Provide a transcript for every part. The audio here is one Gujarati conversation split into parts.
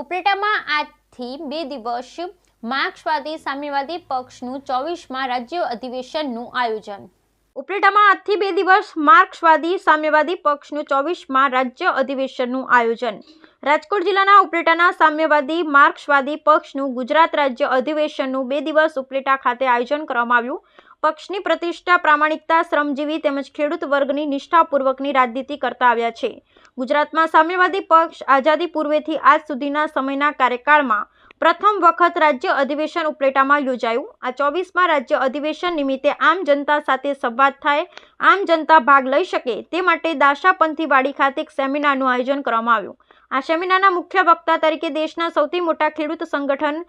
ઉપલેટામાં આજથી બે દિવસ માર્ક્સવાદી સામ્યવાદી પક્ષનું ચોવીસમાં રાજ્ય અધિવેશનનું આયોજન. ઉપલેટામાં આજથી બે દિવસ માર્ક્સવાદી સામ્યવાદી પક્ષનું ચોવીસમાં રાજ્ય અધિવેશનનું આયોજન. રાજકોટ જિલ્લાના ઉપલેટાના સામ્યવાદી માર્ક્સવાદી પક્ષનું ગુજરાત રાજ્ય અધિવેશનનું બે દિવસ ઉપલેટા ખાતે આયોજન કરવામાં આવ્યું. પક્ષની પ્રતિષ્ઠા, પ્રામાણિકતા, શ્રમજીવી તેમજ ખેડૂત વર્ગની નિષ્ઠાપૂર્વકની રાજનીતિ કરતા આવ્યા છે. ગુજરાતમાં સામ્યવાદી પક્ષ આઝાદી પૂર્વેથી આજ સુધીના સમયના કાર્યકાળમાં પ્રથમ વખત રાજ્ય અધિવેશન ઉપલેટામાં યોજાયું. આ ચોવીસમાં રાજ્ય અધિવેશન નિમિત્તે આમ જનતા સાથે સંવાદ થાય, આમ જનતા ભાગ લઈ શકે તે માટે દાશાપંથી વાડી ખાતે એક સેમિનારનું આયોજન કરવામાં આવ્યું. આ સેમિનારના મુખ્ય વક્તા તરીકે દેશના સૌથી મોટા ખેડૂત સંગઠન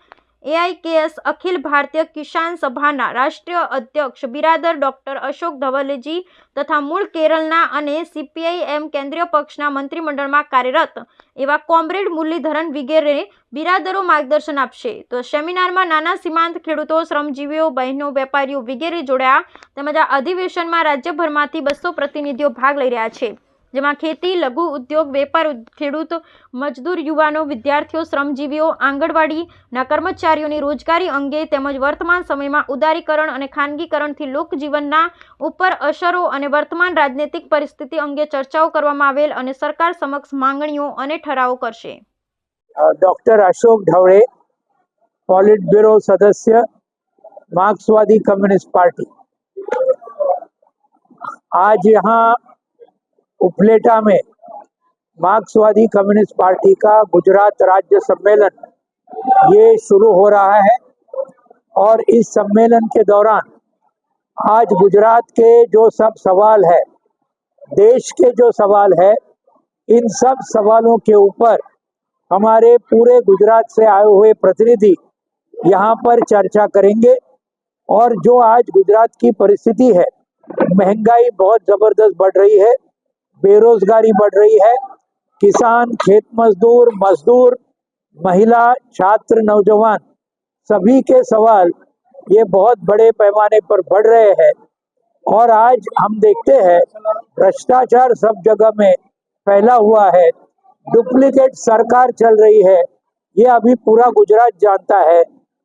એઆઈકેએસ અખિલ ભારતીય કિસાન સભાના રાષ્ટ્રીય અધ્યક્ષ બિરાદર ડોક્ટર અશોક ધવલેજી તથા મૂળ કેરળના અને સીપીઆઈ એમ કેન્દ્રીય પક્ષના મંત્રીમંડળમાં કાર્યરત એવા કોમ્રેડ મુરલીધરન વગેરે બિરાદરો માર્ગદર્શન આપશે. તો સેમિનારમાં નાના સીમાંત ખેડૂતો, શ્રમજીવીઓ, બહેનો, વેપારીઓ વગેરે જોડાયા. તેમજ આ અધિવેશનમાં રાજ્યભરમાંથી બસો પ્રતિનિધિઓ ભાગ લઈ રહ્યા છે. જેમાં ખેતી લઘુ ઉદ્યોગ વેપાર ઉદ- ખેડૂત મજદૂર યુવાનો વિદ્યાર્થીઓ શ્રમજીવીઓ આંગણવાડીના કર્મચારીઓની રોજગારી અંગે તેમજ વર્તમાન સમયમાં ઉદારીકરણ અને ખાનગીકરણથી લોકજીવનના ઉપર અસરો અને વર્તમાન રાજનૈતિક પરિસ્થિતિ અંગે ચર્ચાઓ કરવામાં આવેલ અને સરકાર સમક્ષ માંગણીઓ અને ઠરાવો કરશે doctor Ashok Dhawale politburo सदस्य मार्क्सवादी कम्युनिस्ट पार्टी आज यहाँ उपलेटा में मार्क्सवादी कम्युनिस्ट पार्टी का गुजरात राज्य सम्मेलन ये शुरू हो रहा है और इस सम्मेलन के दौरान आज गुजरात के जो सब सवाल है, देश के जो सवाल है, इन सब सवालों के ऊपर हमारे पूरे गुजरात से आए हुए प्रतिनिधि यहाँ पर चर्चा करेंगे और जो आज गुजरात की परिस्थिति है, महँगाई बहुत ज़बरदस्त बढ़ रही है। बेरोजगारी बढ़ रही है। किसान, खेत मजदूर मजदूर, महिला, छात्र, नौजवान, सभी के सवाल ये बहुत बड़े पैमाने पर बढ़ रहे हैं। और आज हम देखते हैं, भ्रष्टाचार सब जगह में फैला हुआ है। डुप्लीकेट सरकार चल रही है। ये अभी पूरा गुजरात जानता है।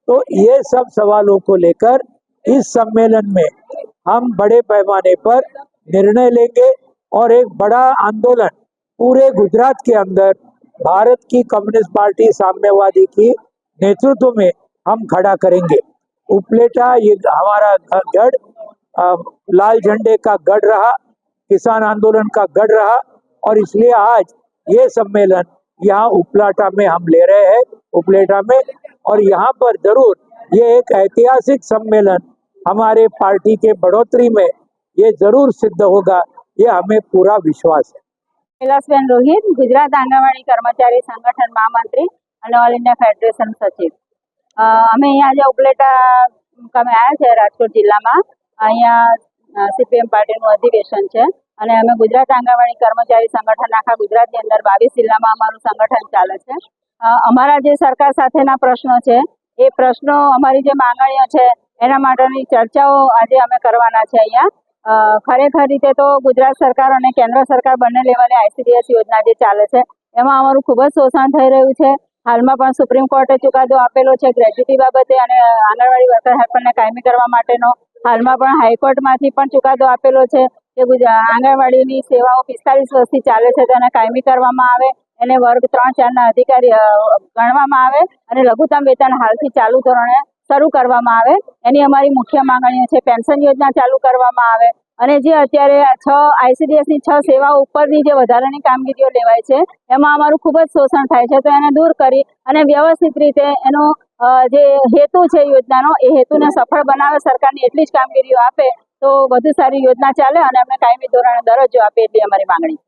तो ये सब सवालों को लेकर इस सम्मेलन में हम बड़े पैमाने पर निर्णय लेंगे। और एक बड़ा आंदोलन पूरे गुजरात के अंदर, भारत की कम्युनिस्ट पार्टी, साम्यवादी की नेतृत्व में हम खड़ा करेंगे। उपलेटा, ये हमारा गढ़ लाल झंडे का गढ़ रहा, किसान आंदोलन का गढ़ रहा, और इसलिए आज ये सम्मेलन यहाँ उपलाटा में हम ले रहे हैं, उपलेटा में, और यहाँ पर ज़रूर ये एक ऐतिहासिक सम्मेलन हमारे पार्टी के बढ़ोतरी में ये ज़रूर सिद्ध होगा। એ અમે પૂરા વિશ્વાસ છે. કૈલાસબેન રોહિત, ગુજરાત આંગણવાડી કર્મચારી સંગઠન મહામંત્રી અને ઓલ ઇન્ડિયા ફેડરેશન સચિવ. અમે અહીંયા આજે ઉપલેટા અમે આવ્યા છે, રાજકોટ જિલ્લામાં, અહીંયા સીપીએમ પાર્ટીનું અધિવેશન છે અને અમે ગુજરાત આંગણવાડી કર્મચારી સંગઠન આખા ગુજરાતની અંદર બાવીસ જિલ્લામાં અમારું સંગઠન ચાલે છે. અમારા જે સરકાર સાથેના પ્રશ્નો છે, એ પ્રશ્નો અમારી જે માંગણીઓ છે, એના માટેની ચર્ચાઓ આજે અમે કરવાના છે અહીંયા. ખરેખર રીતે તો ગુજરાત સરકાર અને કેન્દ્ર સરકાર બંને લેવલે આઈસીડીએસ યોજના જે ચાલે છે, એમાં અમારું ખૂબ જ શોષણ થઈ રહ્યું છે. હાલમાં પણ સુપ્રીમ કોર્ટે ચુકાદો આપેલો છે ગ્રેજ્યુટી બાબતે અને આંગણવાડી વર્કર હેલ્પરને કાયમી કરવા માટેનો. હાલમાં પણ હાઈકોર્ટમાંથી પણ ચુકાદો આપેલો છે કે આંગણવાડીની સેવાઓ પિસ્તાલીસ વર્ષથી ચાલે છે તેને કાયમી કરવામાં આવે, એને વર્ગ ત્રણ ચારના અધિકારી ગણવામાં આવે અને લઘુત્તમ વેતન હાલથી ચાલુ ધોરણે શરૂ કરવામાં આવે. એની અમારી મુખ્ય માંગણીઓ છે પેન્શન યોજના ચાલુ કરવામાં આવે અને જે અત્યારે છ આઈસીડીએસની છ સેવાઓ ઉપરની જે વધારાની કામગીરીઓ લેવાય છે એમાં અમારું ખૂબ જ શોષણ થાય છે. તો એને દૂર કરી અને વ્યવસ્થિત રીતે એનો જે હેતુ છે યોજનાનો એ હેતુને સફળ બનાવે સરકારની એટલી જ કામગીરીઓ આપે તો વધુ સારી યોજના ચાલે અને અમને કાયમી ધોરણે દરજ્જો આપે એટલી અમારી માંગણી.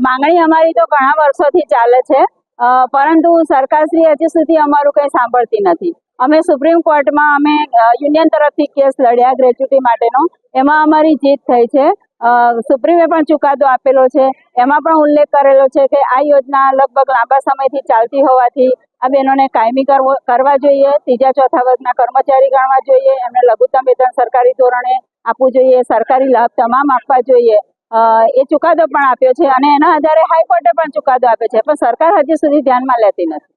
માંગણી અમારી તો ઘણા વર્ષોથી ચાલે છે. પરંતુ સરકારશ્રી હજી સુધી અમારું કંઈ સાંભળતી નથી. અમે સુપ્રીમ કોર્ટમાં અમે યુનિયન તરફથી કેસ લડ્યા ગ્રેચ્યુટી માટેનો. એમાં અમારી જીત થઈ છે. સુપ્રીમે પણ ચુકાદો આપેલો છે. એમાં પણ ઉલ્લેખ કરેલો છે કે આ યોજના લગભગ લાંબા સમયથી ચાલતી હોવાથી આ બહેનોને કાયમી કરવો, કરવા જોઈએ, ત્રીજા ચોથા વર્ગના કર્મચારી ગણવા જોઈએ, એમને લઘુત્તમ વેતન સરકારી ધોરણે આપવું જોઈએ, સરકારી લાભ તમામ આપવા જોઈએ. એ ચુકાદો પણ આપ્યો છે અને એના આધારે હાઈકોર્ટે પણ ચુકાદો આપ્યો છે, પણ સરકાર હજી સુધી ધ્યાનમાં લેતી નથી.